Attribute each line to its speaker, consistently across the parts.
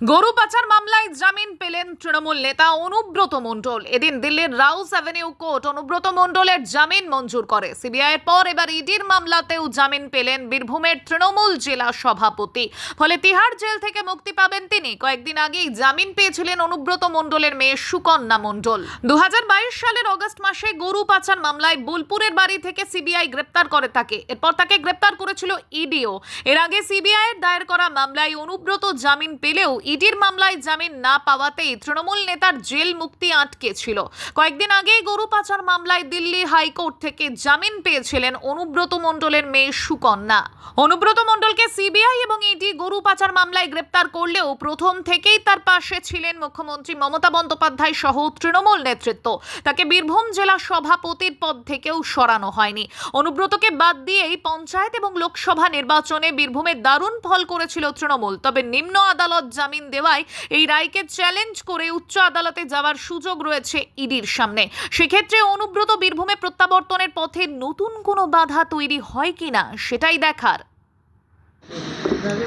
Speaker 1: গরু পাচার মামলায় জামিন পেলেন তৃণমূল নেতা অনুব্রত মণ্ডল। এদিন দিল্লির রাউস অ্যাভিনিউ কোর্ট অনুব্রত মণ্ডলের জামিন মঞ্জুর করে। সিবিআইয়ের পর এবার ইডির মামলাতেও জামিন পেলেন বীরভূমের তৃণমূল জেলা সভাপতি। ফলে তিহার জেল থেকে মুক্তি পাবেন তিনি। কয়েকদিন আগেই জামিন পেয়েছিলেন অনুব্রত মণ্ডলের মেয়ে সুকন্যা মণ্ডল। দু হাজার বাইশ সালের অগস্ট মাসে গরু পাচার মামলায় বোলপুরের বাড়ি থেকে সিবিআই গ্রেপ্তার করে তাকে। এরপর তাকে গ্রেপ্তার করেছিল ইডিও। এর আগে সিবিআই দায়ের করা মামলায় অনুব্রত জামিন পেলেও ইডির মামলায় জামিন না পাওয়াতেই তৃণমূল নেতার জেল মুক্তি আটকে ছিল কয়েকদিন আগেই গরু পাচার মামলায় দিল্লি হাইকোর্ট থেকে জামিন পেয়েছিলেন অনুব্রত মণ্ডলের মেয়ে সুকন্যা। অনুব্রত মণ্ডলকে সিবিআই এবং ইডি গরু পাচার মামলায় গ্রেপ্তার করলেও প্রথম থেকেই তার পাশে ছিলেন মুখ্যমন্ত্রী মমতা বন্দ্যোপাধ্যায় সহ তৃণমূল নেতৃত্ব। তাকে বীরভূম জেলা সভাপতির পদ থেকেও সরানো হয়নি। অনুব্রতকে বাদ দিয়েই পঞ্চায়েত এবং লোকসভা নির্বাচনে বীরভূমে দারুণ ফল করেছিল তৃণমূল। তবে নিম্ন আদালত জামিন দেওয়ায় এই রায়কে চ্যালেঞ্জ করে উচ্চ আদালতে যাওয়ার সুযোগ রয়েছে ইডির সামনে। সেক্ষেত্রে অনুব্রত বীরভূমে প্রত্যাবর্তনের পথে নতুন কোনো বাধা তৈরি হয় কিনা সেটাই দেখার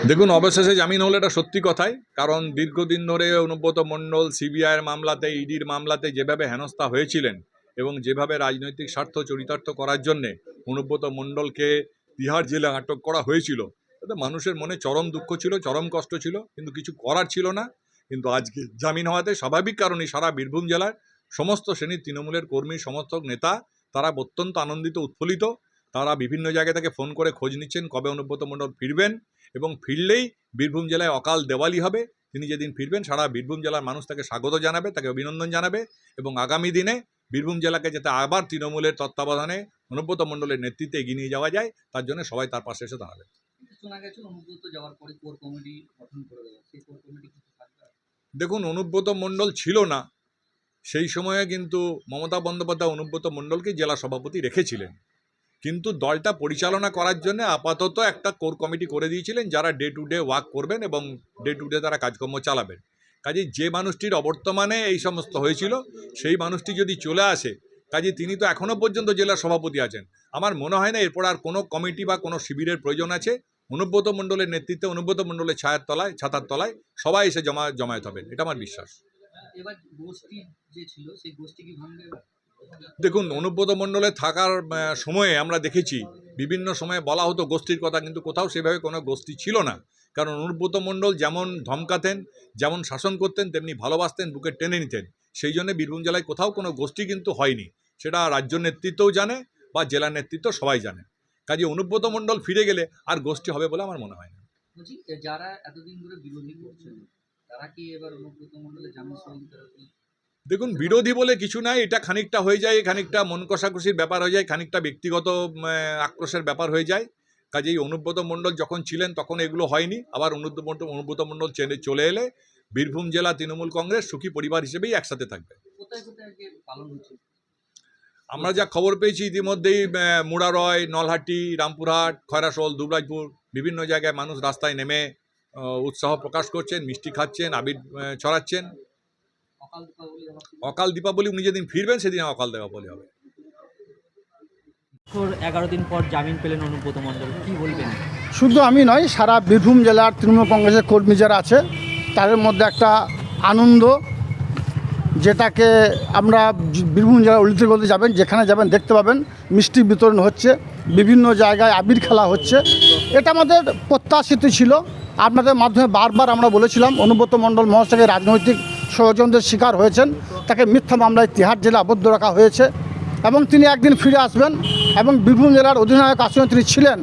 Speaker 2: দেখুন, অবশেষে জামিন হলো এটা সত্যি কথাই, কারণ দীর্ঘদিন ধরে অনুব্রত মণ্ডল সিবিআইয়ের মামলাতে, ইডির মামলাতে যেভাবে হেনস্থা হয়েছিলেন এবং যেভাবে রাজনৈতিক স্বার্থ চরিতার্থ করার জন্যে অনুব্রত মণ্ডলকে তিহার জেলে আটক করা হয়েছিল, তাতে মানুষের মনে চরম দুঃখ ছিল, চরম কষ্ট ছিল, কিন্তু কিছু করার ছিল না। কিন্তু আজকে জামিন হওয়াতে স্বাভাবিক কারণে সারা বীরভূম জেলার সমস্ত শ্রেণির তৃণমূলের কর্মী, সমর্থক, নেতা, তারা অত্যন্ত আনন্দিত, উৎফুল্লিত। তারা বিভিন্ন জায়গা থেকে ফোন করে খোঁজ নিচ্ছেন কবে অনুব্রত মণ্ডল ফিরবেন। এবং ফিরলেই বীরভূম জেলায় অকাল দেওয়ালি হবে। তিনি যেদিন ফিরবেন সারা বীরভূম জেলার মানুষ তাকে স্বাগত জানাবে তাকে অভিনন্দন জানাবে এবং আগামী দিনে বীরভূম জেলাকে যাতে আবার তৃণমূলের তত্ত্বাবধানে অনুব্রত মণ্ডলের নেতৃত্বে এগিয়ে নিয়ে যাওয়া যায় তার জন্য সবাই তার পাশে এসে দাঁড়াবে। দেখুন অনুব্রত মণ্ডল ছিল না। সেই সময়ে কিন্তু মমতা বন্দ্যোপাধ্যায় অনুব্রত মণ্ডলকে জেলা সভাপতি রেখেছিলেন। কিন্তু দলটা পরিচালনা করার জন্য আপাতত একটা কোর কমিটি করে দিয়েছিলেন যারা ডে টু ডে ওয়ার্ক করবেন এবং ডে টু ডে তারা কাজকর্ম চালাবেন। কাজে যে মানুষটির অবর্তমানে এই সমস্ত হয়েছিল, সেই মানুষটি যদি চলে আসে কাজে তিনি তো এখনও পর্যন্ত জেলার সভাপতি আছেন। আমার মনে হয় না এরপর আর কোনো কমিটি বা কোনো শিবিরের প্রয়োজন আছে। অনুব্রত মণ্ডলের নেতৃত্বে, অনুব্রত মণ্ডলের ছায়ার তলায়, ছাতার তলায় সবাই এসে জমা জমায়েত হবেন। এটা আমার বিশ্বাস।
Speaker 3: এবার গোষ্ঠী যে ছিল, সেই গোষ্ঠী কি ভাঙবে?
Speaker 2: দেখুন, অনুব্রত মণ্ডলে থাকার সময়ে আমরা দেখেছি, বিভিন্ন সময়ে বলা হতো গোষ্ঠীর কথা, কিন্তু কোথাও সেভাবে কোনো গোষ্ঠী ছিল না। কারণ অনুব্রত মণ্ডল যেমন ধমকাতেন, যেমন শাসন করতেন, তেমনি ভালোবাসতেন, বুকে টেনে নিতেন। সেই জন্য বীরভূম জেলায় কোথাও কোনো গোষ্ঠী কিন্তু হয়নি। সেটা রাজ্য নেতৃত্বও জানে বা জেলা নেতৃত্ব সবাই জানে। কাজে অনুব্রত মণ্ডল ফিরে গেলে আর গোষ্ঠী হবে বলে আমার মনে হয় না।
Speaker 3: যারা এতদিন ধরে বিরোধী করছেন, তারা কি এবার অনুব্রত মণ্ডলের জামিন?
Speaker 2: দেখুন বিরোধী বলে কিছু নাই এটা খানিকটা হয়ে যায় খানিকটা মন কষাকষির ব্যাপার হয়ে যায় খানিকটা ব্যক্তিগত আক্রোশের ব্যাপার হয়ে যায়। কাজেই অনুব্রত মণ্ডল যখন ছিলেন তখন এগুলো হয়নি। আবার অনুব্রত অনুব্রত মণ্ডল চেনে চলে এলে বীরভূম জেলা তৃণমূল কংগ্রেস সুখী পরিবার হিসেবেই একসাথে থাকবে। আমরা যা খবর পেয়েছি ইতিমধ্যেই মুড়ারয় নলহাটি রামপুরহাট খয়রাসোল দুবরাজপুর বিভিন্ন জায়গায় মানুষ রাস্তায় নেমে উৎসাহ প্রকাশ করছেন মিষ্টি খাচ্ছেন আবির ছড়াচ্ছেন।
Speaker 3: অকাল দীপাবলি
Speaker 2: উনি যেদিন ফিরবেন সেদিন অকাল দীপাবলি হবে।
Speaker 4: এগারো দিন পর জামিন পেলেন অনুব্রত মণ্ডল কি বলবেন?
Speaker 5: শুধু আমি নয় সারা বীরভূম জেলার তৃণমূল কংগ্রেসের কর্মী যারা আছে তাদের মধ্যে একটা আনন্দ যেটাকে আমরা বীরভূম জেলার অলিতে গলিতে যাবেন যেখানে যাবেন দেখতে পাবেন মিষ্টি বিতরণ হচ্ছে বিভিন্ন জায়গায় আবির খেলা হচ্ছে। এটা আমাদের প্রত্যাশিত ছিল। আপনাদের মাধ্যমে বারবার আমরা বলেছিলাম অনুব্রত মণ্ডল মহাশয়কে রাজনৈতিক ষড়যন্ত্রের শিকার হয়েছেন। তাকে মিথ্যা মামলায় তিহার জেলে আবদ্ধ রাখা হয়েছে এবং তিনি একদিন ফিরে আসবেন এবং বীরভূম জেলার অধিনায়ক আসনে তিনি ছিলেন।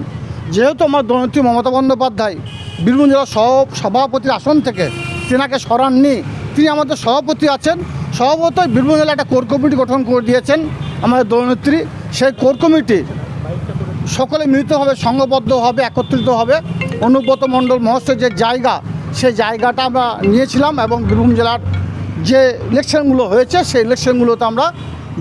Speaker 5: যেহেতু আমার দলনেত্রী মমতা বন্দ্যোপাধ্যায় বীরভূম জেলার সহ সভাপতির আসন থেকে তেনাকে সরাননি, তিনি আমাদের সভাপতি আছেন। সভাপতি বীরভূম জেলায় একটা কোর কমিটি গঠন করে দিয়েছেন আমাদের দলনেত্রী। সেই কোর কমিটি সকলে মিলিতভাবে, সংঘবদ্ধভাবে একত্রিত হবে অনুব্রত মণ্ডল মহোৎসবের যে জায়গা সেই জায়গাটা আমরা নিয়েছিলাম এবং বীরভূম জেলার যে ইলেকশনগুলো হয়েছে সেই ইলেকশনগুলোতে আমরা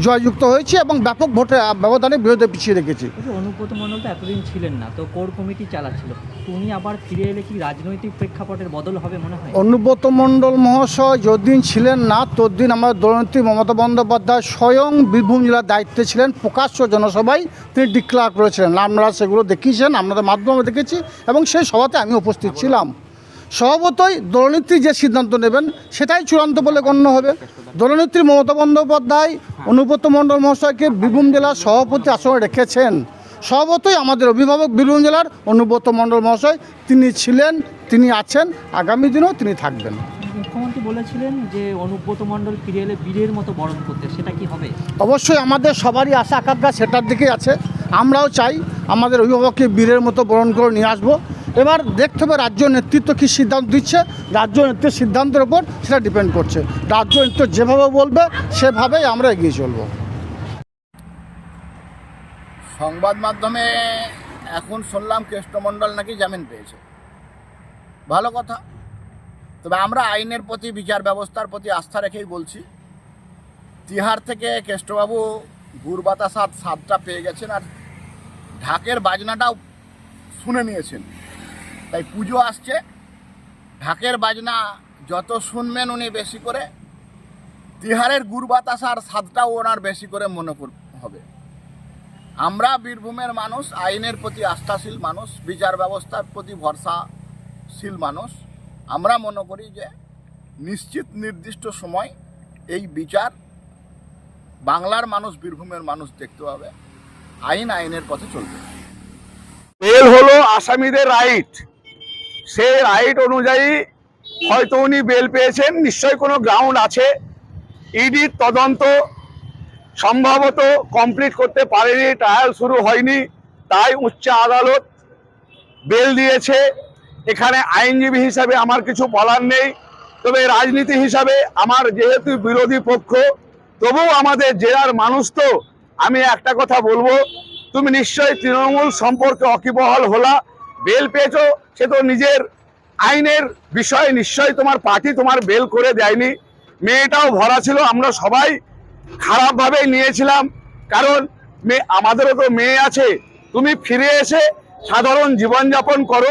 Speaker 5: জয়যুক্ত হয়েছি এবং ব্যাপক ভোটে ব্যবধানে বিরোধী পিছিয়ে রেখেছি।
Speaker 4: অনুব্রত মণ্ডল তো এতদিন ছিলেন না তো কোর কমিটি চালাচ্ছিল। উনি আবার ফিরে এলে কি রাজনৈতিক প্রেক্ষাপটের বদল হবে মনে হয়?
Speaker 5: অনুব্রত মণ্ডল মহাশয় যদিন ছিলেন না ততদিন আমাদের দলনেত্রী মমতা বন্দ্যোপাধ্যায় স্বয়ং বীরভূম জেলার দায়িত্বে ছিলেন প্রকাশ্য জনসভায় তিনি ডিক্লেয়ার করেছিলেন। আমরা সেগুলো দেখিয়েছেন আপনাদের মাধ্যমে দেখেছি এবং সেই সভাতে আমি উপস্থিত ছিলাম। স্বভাবতই দলনেত্রী যে সিদ্ধান্ত নেবেন সেটাই চূড়ান্ত বলে গণ্য হবে। দলনেত্রী মমতা বন্দ্যোপাধ্যায় অনুব্রত মণ্ডল মহাশয়কে বীরভূম জেলার সভাপতি আসনে রেখেছেন। স্বভাবতই আমাদের অভিভাবক বীরভূম জেলার অনুব্রত মণ্ডল মহাশয় তিনি ছিলেন তিনি আছেন আগামী দিনেও তিনি থাকবেন।
Speaker 4: মুখ্যমন্ত্রী বলেছিলেন যে অনুব্রত মণ্ডল ফিরে এলে বীরের মতো বরণ করতে সেটা কি হবে?
Speaker 5: অবশ্যই আমাদের সবারই আশা আকাঙ্ক্ষা সেটার দিকেই আছে। আমরাও চাই আমাদের অভিভাবককে বীরের মতো বরণ করে নিয়ে আসব। এবার দেখতে হবে রাজ্য নেতৃত্ব কী সিদ্ধান্ত দিচ্ছে, রাজ্য নেতৃত্বের সিদ্ধান্তের ওপর সেটা ডিপেন্ড করছে। রাজ্য নেতৃত্ব যেভাবে বলবে, সেভাবেই আমরা এগিয়ে চলবো।
Speaker 6: সংবাদ মাধ্যমে এখন শুনলাম কেষ্টমণ্ডল নাকি জামিন পেয়েছে। ভালো কথা। তবে আমরা আইনের প্রতি, বিচার ব্যবস্থার প্রতি আস্থা রেখেই বলছি, তিহার থেকে কেষ্টবাবু গুরবাতা সাত সাতটা পেয়ে গেছেন আর ঢাকের বাজনাটাও শুনে নিয়েছেন। তাই পুজো আসছে। ঢাকের বাজনা যত শুনবেন উনি বেশি করে, তিহারের গুড় বাতাসার স্বাদটাও ওনার বেশি করে মনে হবে। আমরা বীরভূমের মানুষ, আইনের প্রতি আস্থাশীল মানুষ, বিচার ব্যবস্থার প্রতি ভরসাশীল মানুষ। আমরা মনে করি যে নিশ্চিত নির্দিষ্ট সময় এই বিচার বাংলার মানুষ, বীরভূমের মানুষ দেখতে পাবে। আইন আইনের পথে চলবে।
Speaker 7: হলো আসামিদের রাইট। সেই রাইট অনুযায়ী হয়তো উনি বেল পেয়েছেন। নিশ্চয়ই কোনো গ্রাউন্ড আছে। ইডির তদন্ত সম্ভবত কমপ্লিট করতে পারেনি ট্রায়াল শুরু হয়নি। তাই উচ্চ আদালত বেল দিয়েছে। এখানে আইনজীবী হিসাবে আমার কিছু বলার নেই। তবে রাজনীতি হিসাবে আমার যেহেতু বিরোধী পক্ষ, তবুও আমাদের জেলার মানুষ তো, আমি একটা কথা বলব। তুমি নিশ্চয়ই তৃণমূল সম্পর্কে অকিবহল হলা। বেল পেয়েছ সে তো নিজের আইনের বিষয়ে নিশ্চয়ই তোমার পার্টি তোমার বেল করে দেয়নি। মেয়েটাও ভরা ছিল, আমরা সবাই খারাপভাবে নিয়েছিলাম। কারণ মেয়ে আমাদেরও তো মেয়ে আছে, তুমি ফিরে এসে সাধারণ জীবনযাপন করো।